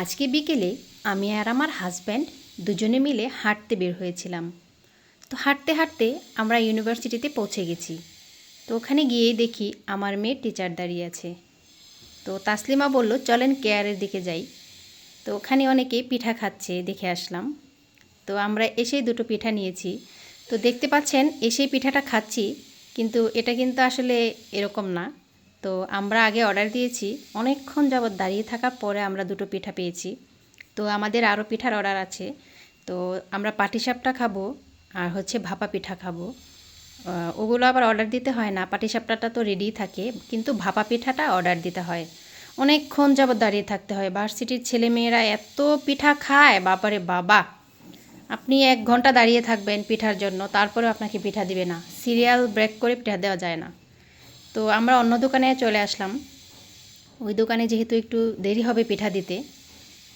আজকে বিকেলে আমি আর আমার হাজব্যান্ড দুজনে মিলে হাঁটতে বের হয়েছিলাম। তো হাঁটতে হাঁটতে আমরা ইউনিভার্সিটিতে পৌঁছে গেছি। তো ওখানে গিয়েই দেখি আমার মেয়ে টিচার দাঁড়িয়ে আছে। তো তাসলিমা বলল, চলেন কেয়ারের দিকে যাই। তো ওখানে অনেকে পিঠা খাচ্ছে দেখে আসলাম। তো আমরা এসেই দুটো পিঠা নিয়েছি। তো দেখতে পাচ্ছেন, এসেই পিঠাটা খাচ্ছি, কিন্তু এটা কিন্তু আসলে এরকম না। তো আমরা আগে অর্ডার দিয়েছি। অনেকক্ষণ যাবৎ দাঁড়িয়ে থাকার পরে আমরা দুটো পিঠা পেয়েছি। তো আমাদের আরও পিঠার অর্ডার আছে। তো আমরা পাটিসাপটা খাব আর হচ্ছে ভাপা পিঠা খাব। ওগুলো আবার অর্ডার দিতে হয় না। পাটিসাপটাটা তো রেডিই থাকে, কিন্তু ভাপা পিঠাটা অর্ডার দিতে হয়। অনেকক্ষণ যাবৎ দাঁড়িয়ে থাকতে হয়। ভার্সিটির ছেলেমেয়েরা এত পিঠা খায় বাবারে বাবা। আপনি এক ঘণ্টা দাঁড়িয়ে থাকবেন পিঠার জন্য, তারপরেও আপনাকে পিঠা দিবে না। সিরিয়াল ব্রেক করে পিঠা দেওয়া যায় না। তো আমরা অন্য দোকানে চলে আসলাম। ওই দোকানে যেহেতু একটু দেরি হবে পিঠা দিতে,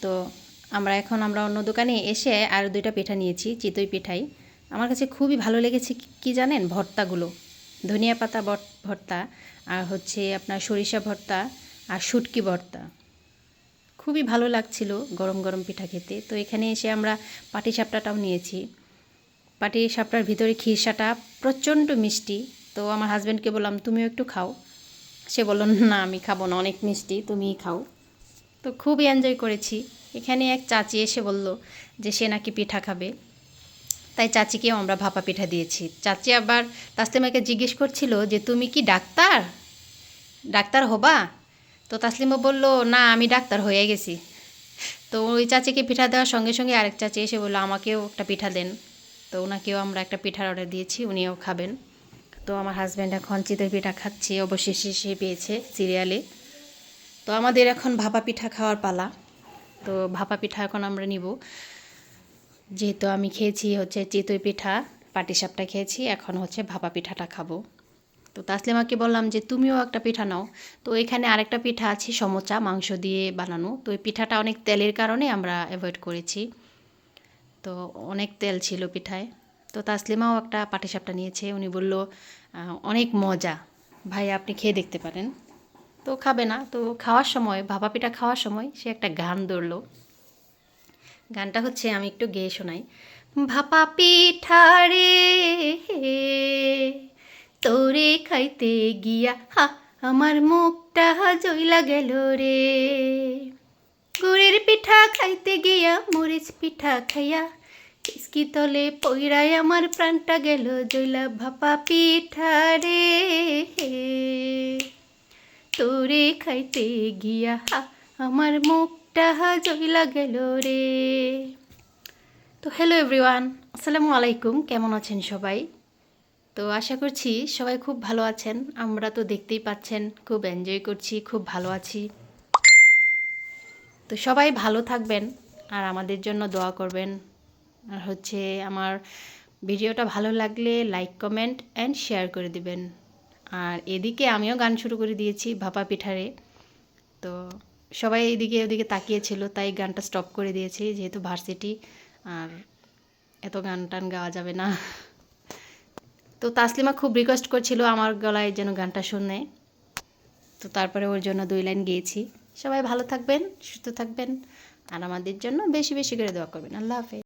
তো আমরা এখন আমরা অন্য দোকানে এসে আর দুইটা পিঠা নিয়েছি, চিতই পিঠাই। আমার কাছে খুবই ভালো লেগেছে কি- জানেন? ভর্তাগুলো। ধনিয়া পাতা ভর্তা, আর হচ্ছে আপনার সরিষা ভর্তা আর শুটকি ভর্তা। খুবই ভালো লাগছিল গরম গরম পিঠা খেতে। তো এখানে এসে আমরা পাটি সাপটাটাও নিয়েছি। পাটি সাপটার ভিতরে খিরসাটা প্রচণ্ড মিষ্টি। তো আমার হাজব্যান্ডকে বললাম, তুমিও একটু খাও। সে বলল, না, আমি খাব না, অনেক মিষ্টি, তুমিই খাও। তো খুবই এনজয় করেছি। এখানে এক চাচি এসে বলল যে, সে নাকি পিঠা খাবে। তাই চাচিকেও আমরা ভাপা পিঠা দিয়েছি। চাচি আবার তাসলিমাকে জিজ্ঞেস করছিল যে, তুমি কি ডাক্তার? ডাক্তার হবা? তো তাসলিমা বলল, না, আমি ডাক্তার হয়ে গেছি। তো ওই চাচিকে পিঠা দেওয়ার সঙ্গে সঙ্গে আরেক চাচি এসে বলল, আমাকেও একটা পিঠা দেন। তো ওনাকেও আমরা একটা পিঠার অর্ডার দিয়েছি, উনিও খাবেন। তো আমার হাজব্যান্ড এখন চিতই পিঠা খাচ্ছে, অবশেষে সে পেয়েছে সিরিয়ালে তো আমাদের এখন ভাপা পিঠা খাওয়ার পালা। তো ভাপা পিঠা এখন আমরা নিব। যেহেতু আমি খেয়েছি হচ্ছে চিতই পিঠা পাটিসাপটা খেয়েছি, এখন হচ্ছে ভাপা পিঠাটা খাব। তো তাসলিমাকে বললাম যে, তুমিও একটা পিঠা নাও। তো এখানে আরেকটা পিঠা আছে, সমোচা, মাংস দিয়ে বানানো। তো এই পিঠাটা অনেক তেলের কারণে আমরা অ্যাভয়েড করেছি। তো অনেক তেল ছিল পিঠায়। তো তাসলিমাও একটা পাটিসাপটা নিয়েছে। উনি বলল অনেক মজা। ভাই, আপনি খেয়ে দেখতে পারেন। তো খাবে না। তো খাওয়ার সময় ভাপা পিঠা খাওয়ার সময় সে একটা গান ধরলো। গানটা হচ্ছে, আমি একটু গেয়ে শোনাই। ভাপা পিঠা রে, তোরে খাইতে গিয়া হা, আমার মুখটা জইলা গেল রে। গুড়ের পিঠা খাইতে গিয়া, মরিচ পিঠা খাইয়া ইস্কি তলে পইরায় আমার প্রাণটা গেল জইলা ভাপা পিঠা রে। তোরে খাইতে গিয়া আমার মুখটা জইলা গেল রে। তো হ্যালো এভরিওয়ান আসসালামু আলাইকুম, কেমন আছেন সবাই? তো আশা করছি সবাই খুব ভালো আছেন, আমরা তো দেখতেই পাচ্ছেন, খুব এনজয় করছি, খুব ভালো আছি। তো সবাই ভালো থাকবেন আর আমাদের জন্য দোয়া করবেন। আর হচ্ছে আমার ভিডিওটা ভালো লাগলে লাইক কমেন্ট অ্যান্ড শেয়ার করে দিবেন। আর এদিকে আমিও গান শুরু করে দিয়েছি ভাপা পিঠারে। তো সবাই এদিকে ওদিকে তাকিয়েছিল, তাই গানটা স্টপ করে দিয়েছি যেহেতু ভার্সিটি আর এত গান টান গাওয়া যাবে না। তো তাসলিমা খুব রিকোয়েস্ট করছিল আমার গলায় যেন গানটা শুনে। তো তারপরে ওর জন্য দুই লাইন গিয়েছি। সবাই ভালো থাকবেন, সুস্থ থাকবেন, আর আমাদের জন্য বেশি বেশি করে দোয়া করবেন। আল্লাহ হাফেজ।